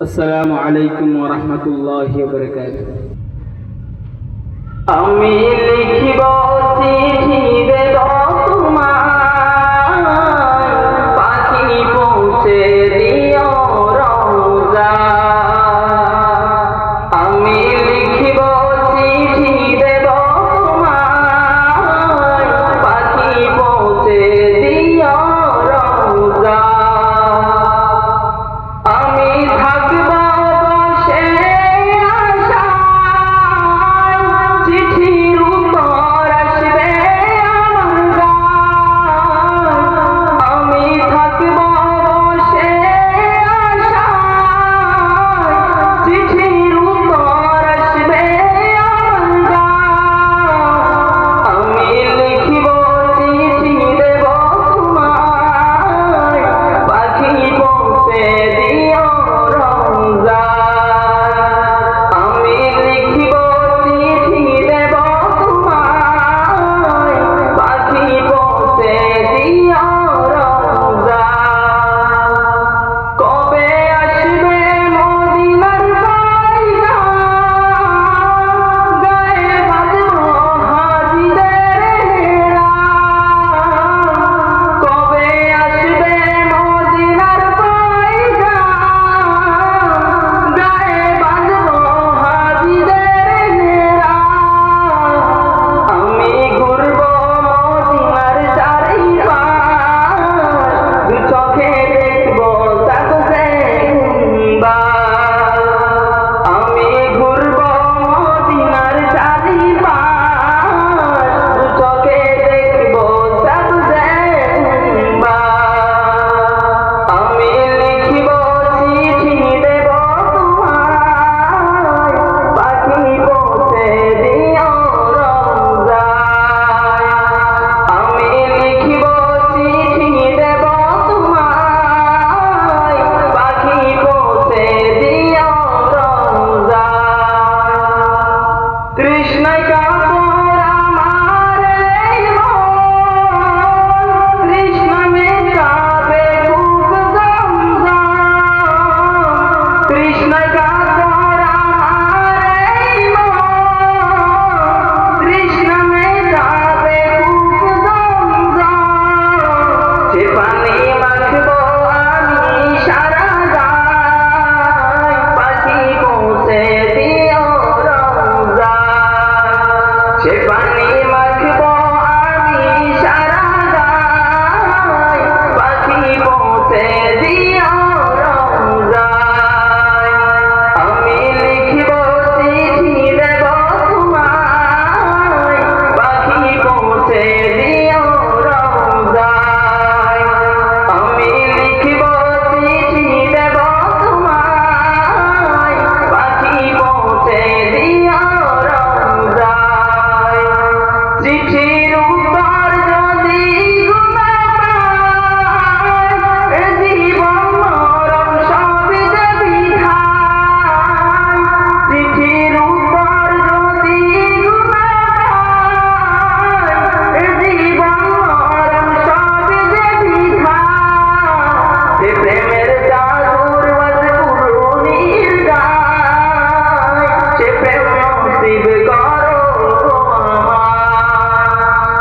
আসসালামু আলাইকুম ওয়া রাহমাতুল্লাহি ওয়া বারাকাতুহু। আমি লিখিব চিঠি দেব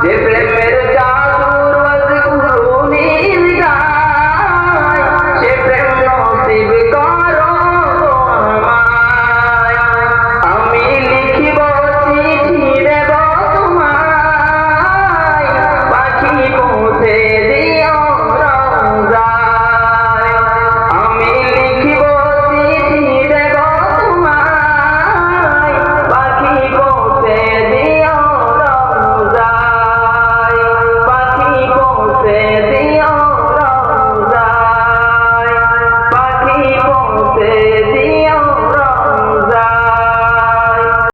de